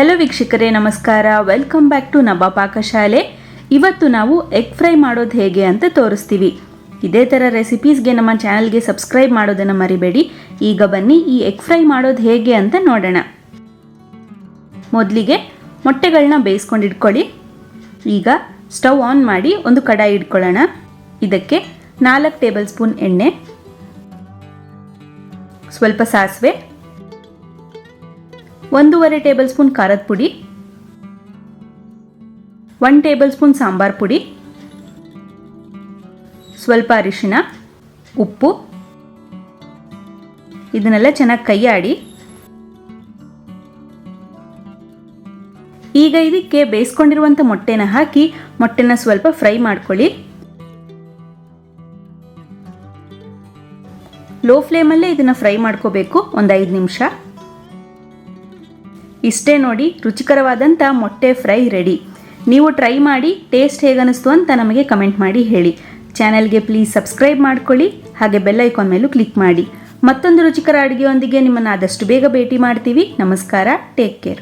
Hello ವೀಕ್ಷಕರೇ, ನಮಸ್ಕಾರ. Welcome back to ನಬ ಪಾಕಶಾಲೆ. ಇವತ್ತು ನಾವು ಎಗ್ ಫ್ರೈ ಮಾಡೋದು ಹೇಗೆ ಅಂತ ತೋರಿಸ್ತೀವಿ. ಇದೇ ಥರ ರೆಸಿಪೀಸ್ಗೆ ನಮ್ಮ ಚಾನಲ್ಗೆ ಸಬ್ಸ್ಕ್ರೈಬ್ ಮಾಡೋದನ್ನು ಮರಿಬೇಡಿ. ಈಗ ಬನ್ನಿ ಈ ಎಗ್ ಫ್ರೈ ಮಾಡೋದು ಹೇಗೆ ಅಂತ ನೋಡೋಣ. ಮೊದಲಿಗೆ ಮೊಟ್ಟೆಗಳನ್ನ ಬೇಯಿಸ್ಕೊಂಡು ಇಟ್ಕೊಳ್ಳಿ. ಈಗ ಸ್ಟವ್ ಆನ್ ಮಾಡಿ ಒಂದು ಕಡಾಯಿ ಇಟ್ಕೊಳ್ಳೋಣ. ಇದಕ್ಕೆ ನಾಲ್ಕು ಟೇಬಲ್ ಸ್ಪೂನ್ ಎಣ್ಣೆ, ಸ್ವಲ್ಪ ಸಾಸಿವೆ ಒಂದೂವರೆ ಟೇಬಲ್ ಸ್ಪೂನ್ ಖಾರದ ಪುಡಿ, ಒನ್ ಟೇಬಲ್ ಸ್ಪೂನ್ ಸಾಂಬಾರ್ ಪುಡಿ, ಸ್ವಲ್ಪ ಅರಿಶಿನ ಉಪ್ಪು, ಇದನ್ನೆಲ್ಲ ಚೆನ್ನಾಗಿ ಕೈಯಾಡಿ. ಈಗ ಇದಕ್ಕೆ ಬೇಯಿಸ್ಕೊಂಡಿರುವಂಥ ಮೊಟ್ಟೆನ ಹಾಕಿ ಮೊಟ್ಟೆನ ಸ್ವಲ್ಪ ಫ್ರೈ ಮಾಡ್ಕೊಳ್ಳಿ. ಲೋ ಫ್ಲೇಮಲ್ಲೇ ಇದನ್ನು ಫ್ರೈ ಮಾಡ್ಕೋಬೇಕು, ಒಂದು ಐದು ನಿಮಿಷ. ಇಷ್ಟೇ ನೋಡಿ ರುಚಿಕರವಾದಂಥ ಮೊಟ್ಟೆ ಫ್ರೈ ರೆಡಿ. ನೀವು ಟ್ರೈ ಮಾಡಿ ಟೇಸ್ಟ್ ಹೇಗನ್ನಿಸ್ತು ಅಂತ ನಮಗೆ ಕಮೆಂಟ್ ಮಾಡಿ ಹೇಳಿ. ಚಾನೆಲ್ಗೆ ಪ್ಲೀಸ್ ಸಬ್ಸ್ಕ್ರೈಬ್ ಮಾಡ್ಕೊಳ್ಳಿ, ಹಾಗೆ ಬೆಲ್ ಐಕಾನ್ ಮೇಲೂ ಕ್ಲಿಕ್ ಮಾಡಿ. ಮತ್ತೊಂದು ರುಚಿಕರ ಅಡುಗೆಯೊಂದಿಗೆ ನಿಮ್ಮನ್ನು ಆದಷ್ಟು ಬೇಗ ಭೇಟಿ ಮಾಡ್ತೀವಿ. ನಮಸ್ಕಾರ, ಟೇಕ್ ಕೇರ್.